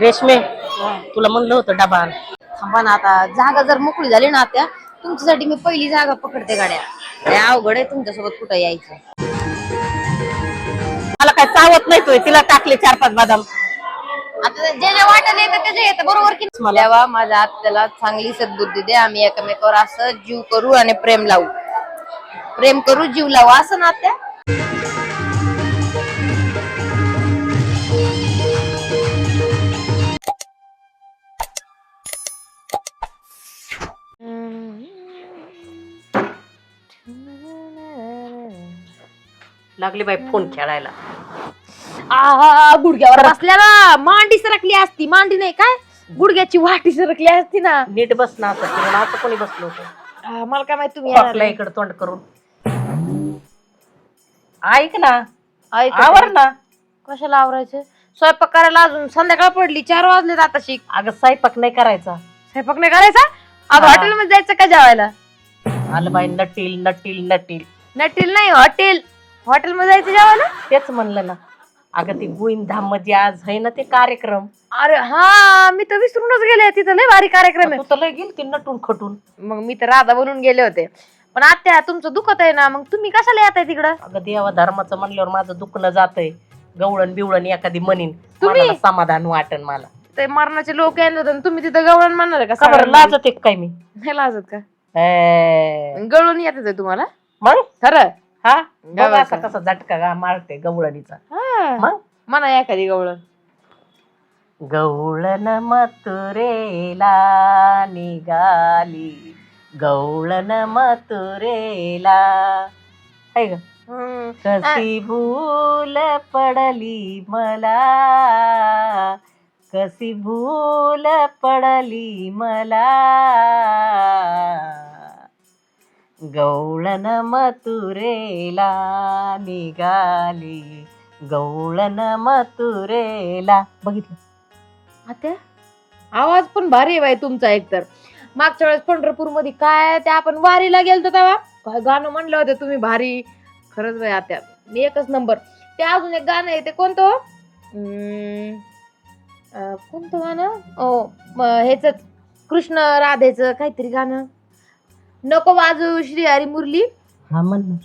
रेशमे? तुला म्हणलं होतं डबा आण. थांबा ना आता जागा जर मोकळी झाली ना त्या तुमच्यासाठी मी पहिली जागा पकडते गाड्या. लय अवघड आहे तुमच्यासोबत कुठं यायचं. मला काय चावत नाही तोय तिला टाकले चार पाच बदाम. आता जे जे वाटेल येतं त्याचे येतं बरोबर की? देवा माझ्या आत्याला चांगली सद्बुद्धी दे आम्ही एकमेकावर असं जीव करू आणि प्रेम लावू. प्रेम करू जीव लावू असं ना आत्या? लागली बाई फोन खेळायला. आ गुडघ्यावर बसल्याला मांडी सरकली असती. मांडी नाही काय? गुडघ्याची वाटी सरकली असती ना. नीट बस ना असं असं कोणी बसलो होतं? आ, मला काय माहीत तुम्ही येणार. इकडे तोंड करून. ऐक ना. ऐका आवर. ना. कशाला आवरायचं? स्वयंपाक करायला अजून संध्याकाळ पडली चार वाजले आता शिक. अगं स्वयंपाक नाही करायचा. स्वयंपाक नाही करायचा? आज हा. हॉटेल मध्ये जायचं का जेवायला? आलं बाई नटील नटील नटील. नटील नाही हॉटेल. हॉटेल मध्ये जायचं जेवायला? तेच म्हणलं ना. अगं ती गोविंद धाममध्ये आज आहे ना ते कार्यक्रम. अरे हा मी तर विसरूनच गेले तिथं लय भारी कार्यक्रम तू तर लय गेली ती नटून खटून. आहे मग मी तर राधा बनून गेले होते. पण आत्या तुमचं दुखत आहे ना. मग तुम्ही कशाला येत आहे तिकडं? अगं देवा धर्माचं म्हणल्यावर माझं दुखणं जातंय. गवळण बिवळण एखादी म्हणीन. तुम्ही? मनाला समाधान वाटन मला. ते मरणाचे लोक येणार होते आणि तुम्ही तिथं गवळण म्हणणार आहे का? का बरं? लाजत एक काय मी? नाही लाजत का? ए, गळून येत आहे तुम्हाला? मग? खरं? हा? बघ गावाचा. असा कसा झटका गा मारते गवळणीचा. हा. मग? म्हणा एखादी गवळण. गवळण मथुरेला निघाली. गवळण मथुरेला. आहे ग. हम्म. कशी भूल पडली मला. कशी भूल पडली मला. गवळण मथुरेला निघाली. गवळण मथुरेला. बघितलं? आता? आवाज पण भारी आहे बाई तुमचा एकतर. मागच्या वेळेस पंढरपूरमध्ये काय ते आपण वारीला गेलतो तेव्हा. काय गाणं म्हणलं होतं तुम्ही भारी. खरंच बाई आता. मी एकच नंबर. ते अजून एक गाणं आहे ते कोणतं? कोणतं गाणं? ओ हेच कृष्ण राधेचं काहीतरी गाणं. नको वाजू श्री हरी मुरली. हा म्हण ना.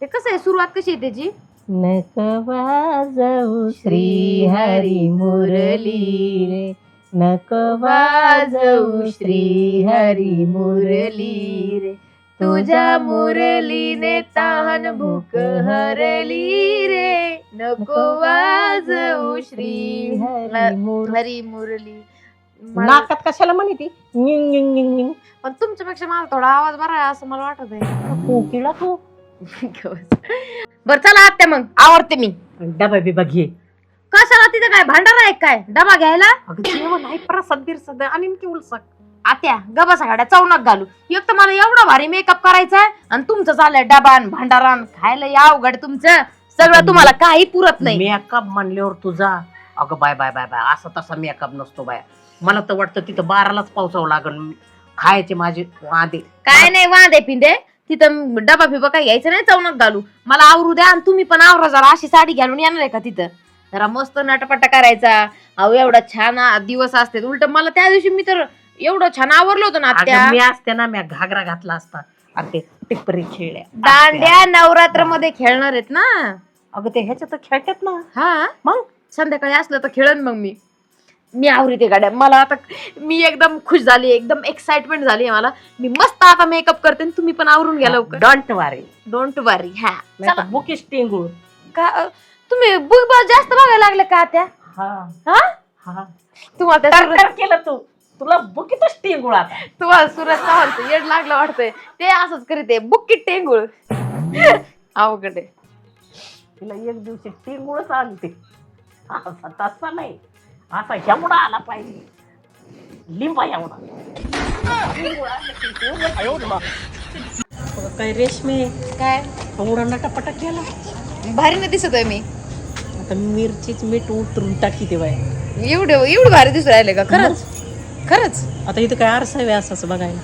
ते कसं आहे सुरुवात कशी आहे त्याची? नक वाजवू श्री हरी मुरली रे. नक वाजवू श्री हरी मुरली रे. तुझ्या मुरलीने तहान भूक हरली रे. नको वाजवू श्री हरी मुरली. मला- नाकात कशाला म्हणे ती? निंग निंग निंग निंग. पण तुमच्यापेक्षा माझा थोडा आवाज बरा आहे असं मला वाटत आहे. कोकिळा तू बर चला आत्या मग. आवडते मी. डबा बिबा घे. कशाला तिथं काय भांडार आहे काय? डबा घ्यायला? अगं जेवण आहे प्रसाद बिरसाद आणि की उलसक. आत्या गबा सगळ्या चौनाक घालू. एक तर मला एवढा भारी मेकअप करायचा आहे आणि तुमचं चाललंय डबान भांडारान. खायला या अवघड तुमचं. सगळं तुम्हाला काही पुरत नाही. मेकअप म्हणल्यावर तुझा अगं बाय बाय बाय बाय. असा तसा मेकअप नसतो बाय. मला तर वाटतं तिथं बारालाच पावसावं लागल खायचे माझे वादे. काय नाही वांदे पिंदे. तिथं डबा फिबा काही घ्यायचं नाही चौनाक घालू. मला आवरू द्या आणि तुम्ही पण आवरा जरा. अशी साडी घालून येणार आहे का तिथं? जरा मस्त नटपटा करायचा. अहो एवढा छान आ- दिवस असते. उलट मला त्या दिवशी मी तर एवढं छान आवरलं होतं ना आत्या. अगं मी असते ना मी घागरा घातला असता. आणि ते टिपरी खेळल्या. दांड्या नवरात्रमध्ये खेळणार आहेत ना. अगं ते ह्याच्यात तर खेळतात ना. हा? मग? संध्याकाळी असलं तर खेळन मग मी. मी आवरी ते गाड्या. मला आता मी एकदम खुश झाली एकदम एक्साइटमेंट झाली मला. मी मस्त आता मेकअप करते आणि तुम्ही पण आवरून घ्या लवकर. डॉन्ट वारे डोंट वरी हा. चला. बुकिश टिंगूळ का अ, तुम्ही बुक जास्त बघायला लागले का त्या हा. हा? हा. तुम्हाला त्या तर सुरत- तर केलं तू. तुला बुकीतच टिंगूळ आता. तुम्हाला सुरत चव्हाणचं येड लागलं वाटतंय. ते असंच करीत आहे बुक्की टेंगुळ अवघड आहे. तिला एक दिवशी टिंगूळच आणते. असा तसा नाही. असा एवढा आला पाहिजे. लिंबा एवढा अगं, काय रेशमे काय? एवढा नटापटा केला. भारी नाही दिसत आहे मी. आता मिरचीच मीठ उतरून टाकी ते बाय एवढं एवढं भारी दिसू राहिले का? खरंच. खरंच? आता इथं काय आरसा आहे असं बघायला.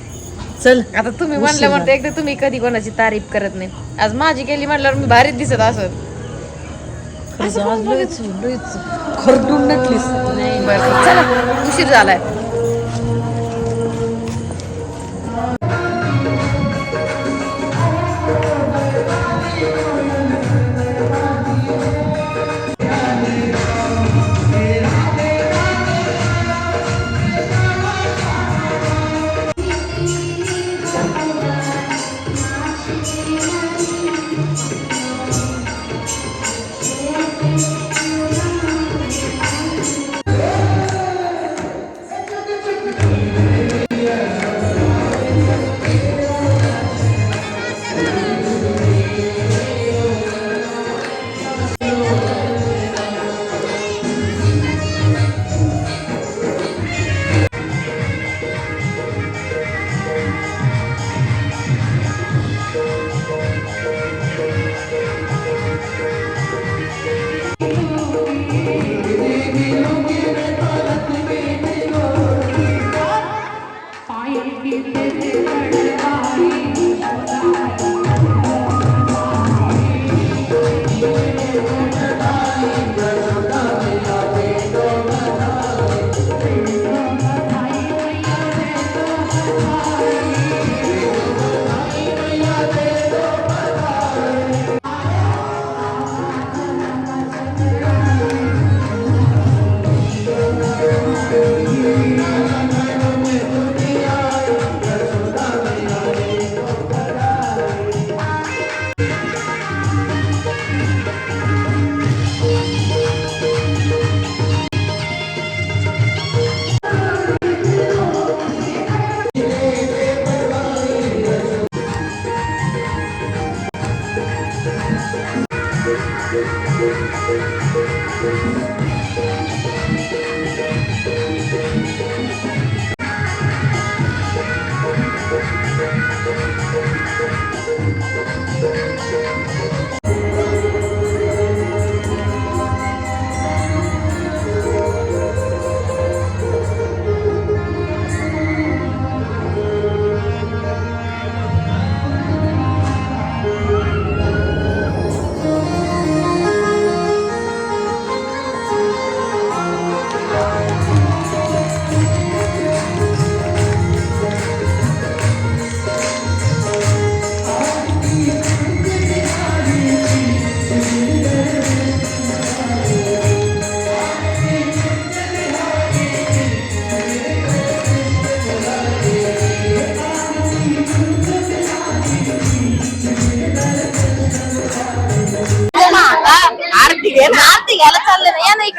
चल आता तुम्ही म्हणलं म्हणते. एकदा तुम्ही कधी कोणाची तारीफ करत नाही. आज माझी केली म्हटल्यावर मी भारीच दिसत असं खरडून नटलीस. बरं चला उशीर झालाय. आरती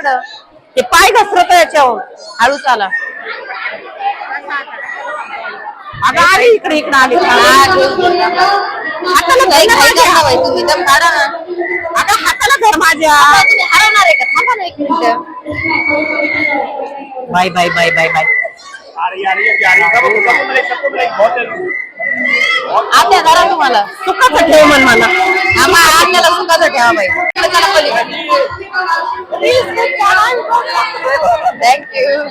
इकडं ते पाय घसरत याच्यावर हळू चाला अगं आली इकडे इकडे आली हाताला. करता बाई तुम्ही दम काढा ना अगं हाताला धर माझ्या तुम्ही हरवणार आहे का थांबा ना एक minute bye bye bye bye bye आत्या धरा तुम्हाला सुखाचं ठेव म्हण मला आम्हा आत्याला सुखाचं ठेवा बाई चला पलीकडे थँक्यू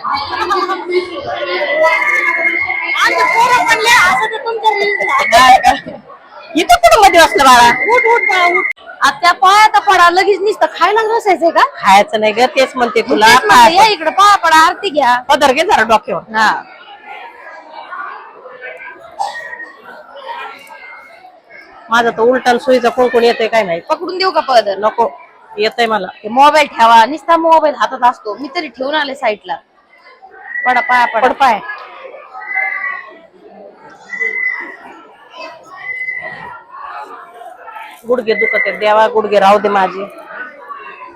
इथं कुठं मध्ये असलं बाळा? उठ उठ बाळा उठ. आत्या पाया तर पडा लगेच नुसतं खायला बसायचंय का? खायचं नाही ग तेच म्हणते तुला या इकडे पाया पडा आरती घ्या. पदर घे जरा डोक्यावर. हा. माझं तर उलटन सुईचं कुंकून येते काय नाही पकडून देऊ का पदर? नको. येतंय मला. ते मोबाईल ठेवा. नुसता मोबाईल हातात असतो. मी तरी ठेवून आले साईडला. पडा पाया पडा. पाय. गुडघे दुखत आहेत. देवा गुडघे राहू दे माझे.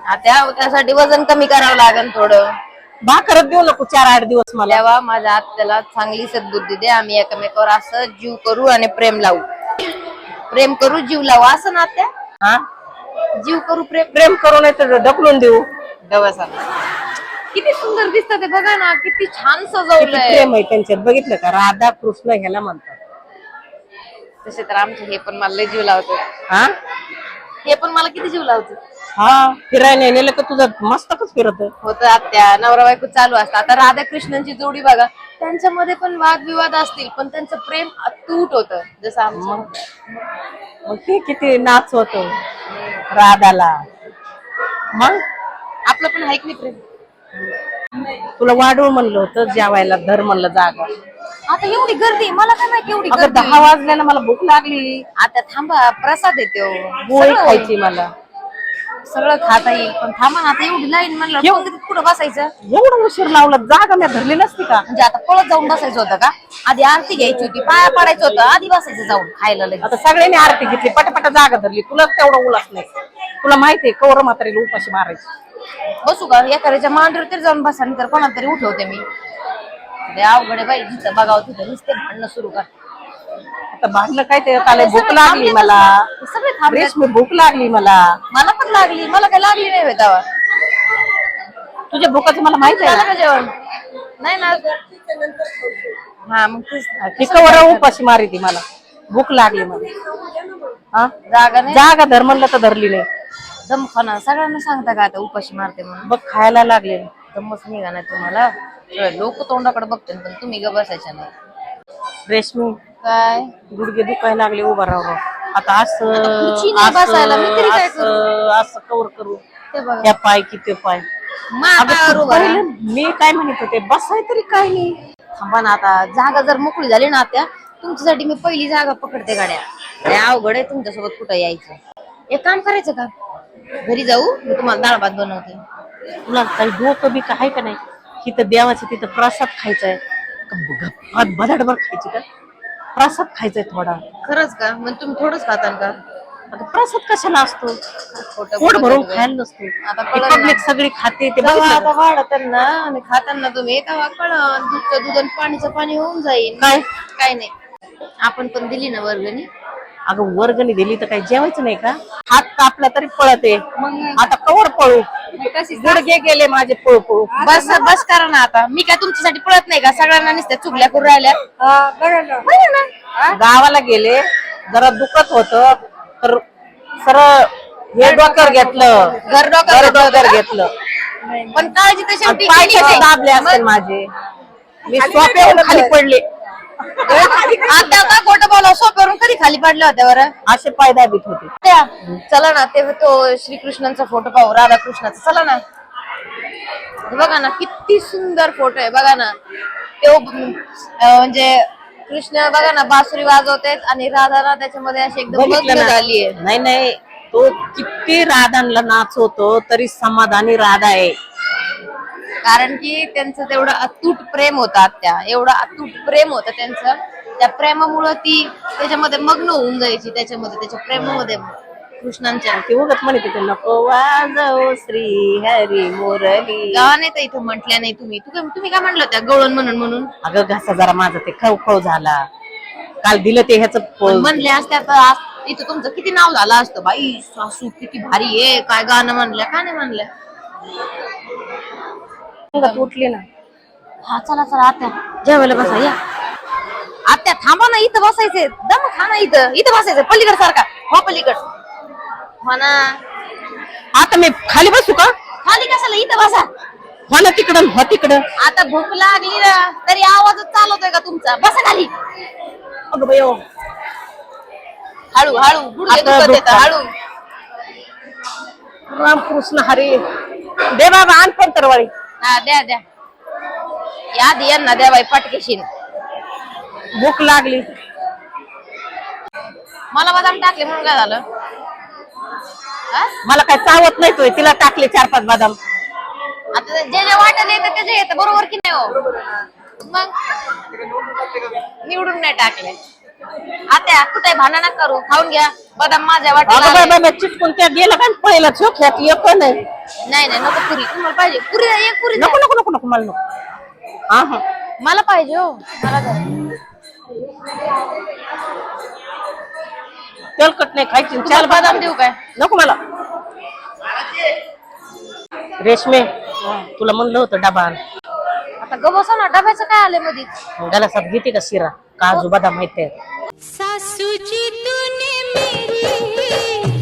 आता त्यासाठी वजन कमी करावं लागेल थोडं. भाकरच देऊ नको. चार आठ दिवस मला. तेव्हा माझ्या आत्याला चांगली सद्बुद्धी दे. आम्ही एकमेकावर असं जीव करू आणि प्रेम लावू. प्रेम करू जीव लावू. असं ना आत्या? हा? जीव करू प्रेम? प्रेम करू नाही तर ढकलून देऊ. डबसा किती सुंदर दिसत ते बघा ना किती छान किती सजवलंय प्रेम आहे त्यांच्यात. बघितलं का? राधा कृष्ण ह्याला म्हणतात. तसे तर आमचे हे पण मला लय जीव लावतो हा? हे पण मला किती जीव लावतो हा फिरायला नेलं का तुझं? मस्तकच फिरत होत आत्या नवरा बायको चालू असतं. आता राधा कृष्णांची जोडी बघा. त्यांच्यामध्ये पण वादविवाद असतील पण त्यांचं प्रेम अतूट होत जसं आमचं. मग ते किती नाच होतो. राधाला. मग? आपलं पण आहे की नाही प्रेम? तुला वाढवून म्हणलं होतं जेवायला धर म्हणलं जागा. आता एवढी गर्दी मला काय माहिती एवढी अगं गर्दी दहा वाजल्यानं मला भूक लागली. आता थांबा प्रसाद येतो. पोळी खायची मला. सगळं खाता येईल. पण थांबा ना आता एवढी लाईन म्हणलं. पंक्तीत कुठं बसायचं? एवढं उशीर लावला जागा मी धरली नसती का? म्हणजे आता पळत जाऊन बसायचं होतं का? आधी आरती घ्यायची होती पाया पडायचं होतं आधी बसायचं जाऊन खायला लगेच. आता सगळ्यांनी आरती घेतली पटापट जागा धरली तुलाच तेवढं उलास नाही तुला माहितीये कौर म्हातारीला उपाशी मारायची. बसू का? एखाद्याच्या मांडीवर तरी जाऊन बसा नाही तर कोणाला तरी उठवते मी. लय अवघड आहे बाई जिथं बघावं तिथं नुसते भांडणं सुरू कर. आता भांडलं काय ते? आले भूक लागली मला. सगळे थांबले रेशमी भूक लागली मला. मला पण लागली. मला काय लागली नाही तेव्हा. तुझ्या भूकाचं मला माहीत आहे झालं ना? का जेवण? नाही ना हा मग तेच ना. ती कवर उपाशी मारी ती मला. भूक लागली मला. हा? जागा नाही. जागा धर म्हणलं तर धरली नाही. दमखाना. सगळ्यांना सांगता का आता उपाशी मारते म्हणून? बघ खायला लागले. दमच निघा नाही तुम्हाला? लोक तोंडाकडे बघते पण तुम्ही ग बसायच्या नाही. रेशमी. काय? गुडघे दुखायला लागले उभा राहू आता असं बसायला, मी तरी काय असं असं- असं कवर करू. ते बघा. त्या पाय की ते पाय. मा अगं, पायावर तू उभा राहा. पाहिलं? मी काय म्हणत होते? बसाय तरी काय नाही. थांबा ना आता. जागा जर मोकळी झाली ना त्या तुमच्यासाठी मी पहिली जागा पकडते गाड्या. लय अवघड आहे तुमच्यासोबत कुठं यायचं. एक काम करायचं का? घरी जाऊ मी तुम्हाला डाळ भात बनवते. तुला काही डोकं बी आहे का नाही? तिथं देवाचं तिथं प्रसाद खायचा आहे गप्पात बदाडभर खायची का? प्रसाद खायचाय थोडा. खरंच का? मग तुम्ही थोडंच खाता का? आता प्रसाद कशाला असतो? खोटं पोट भरून खायला नसतो. आता कळलं. पब्लिक सगळी खाते ते तेव्हा बघितलं आता का? वाढताना आणि खाताना तुम्ही तेव्हा कळण दूधचं दूध आणि पाणीचं पाणी होऊन जाईल. काय? काय नाही. आपण पण दिली ना वर्गणी? अगं वर्गणी दिली तर काही जेवायचं नाही का? हात कापला तरी पळत. आहे मग आता कवर पळू. गुडघे गेले माझे पळू पळू बस बस करा ना आता. मी काय तुमच्यासाठी पळत नाही का? सगळ्यांना नुसत्या चुगल्या करून राहिल्या. ना. गावाला गेले जरा दुखत होत तर सर हे डोक्यावर घेतलं. घर डोक्यावर घर घेतलं. डोक्यावर पण काळजी तर आणि शेवटी पाय केली कसे नाही. दाबले असतील माझे? मी सोप्यावर खाली पडले. आता का खोटं बोला सोप्यावरून कधी खाली पडल्या होत्या बरं? असे पाय दाबीत होते. त्या, चला ना ते तो श्रीकृष्णांचा फोटो पाहू राधाकृष्णाचा. चला ना. बघा ना किती सुंदर फोटो आहे बघा ना. तो अं, म्हणजे कृष्ण बघा ना बासुरी वाजवतेत आणि राधा ना त्याच्यामध्ये अशी एकदम बघितलं मग्न ना? झाली आहे. नाही नाही तो किती राधांना नाचवतो तरी समाधानी राधा आहे. कारण की त्यांचं तेवढं अतूट प्रेम होतं आत्या. एवढं अतूट प्रेम होतं त्यांचं. त्या प्रेमामुळं ती त्याच्यामध्ये मग्न होऊन जायची त्याच्यामध्ये त्याच्या प्रेमामध्ये. कृष्णांच्या ती उगत म्हणत होते नको वाजव श्री हरी मुरली. गावाने तर इथं म्हटल्या नाही तुम्ही. तू काय- तुम्ही काय म्हणलं त्या गवळण म्हणून म्हणून? अगं घासा जरा माझा ते खवखव झाला. काल दिलं ते ह्याच म्हणले असत्या तर आज इथं तुमचं किती नाव झालं असतं? बाई सासू किती भारी आहे. काय गाणं म्हणलं काय नाही उठली ना. हा चला चला आत्या. जेवायला बसा या. आत्या थांबा ना इथं बसायचंय. दम खा ना इथं. इथं बसायचं पलीकड सारखा. हो पलीकड. हो ना. आता मी खाली बसू का? खाली कशाला? इथं बसा. हो ना तिकडं हो तिकडं. आता भूक लागली ना तरी आवाजच चालवतोय का तुमचा? बसा खाली. अगं बायो हळू हळू. गुडघे आता दुखत येतं, दुखतात. हळू. रामकृष्ण हरी. दे बाबा आण पण तरवाळी हा द्या द्या या दे यांना द्या बाई पटकेशीन भूक लागली मला बदाम टाकले म्हणून काय झालं हा? मला काय चावत नाही तोय तिला टाकले चार पाच बदाम आता जे जे वाटेल येतं ते जे येतं बरोबर की नाही हो मग निवडून नाही टाकले आता कुठे भांडण करू? खाऊन घ्या. बदाम माझ्या अगं बाय वाटेल बाय बाय, चिटकून त्या गेलं काय पहिला चोख्यात एक नाही. नाही नाही नको पुरी. तुम्हाला पाहिजे. पुरी द्या, एक पुरी द्या. नको नको नको नको मला नको. हा हा. मला पाहिजे हो. मला द्या. तेलकट नाही खायची. चाल तुम्हाला बदाम देऊ काय? नको मला. रेशमे तुला म्हणलं होतं डबा आण. आता ग बसा ना डब्याचं काय आले मध्ये गलासात घेते का शिरा? काजू बदाम माहिती आहे. सासूची तूने मेरी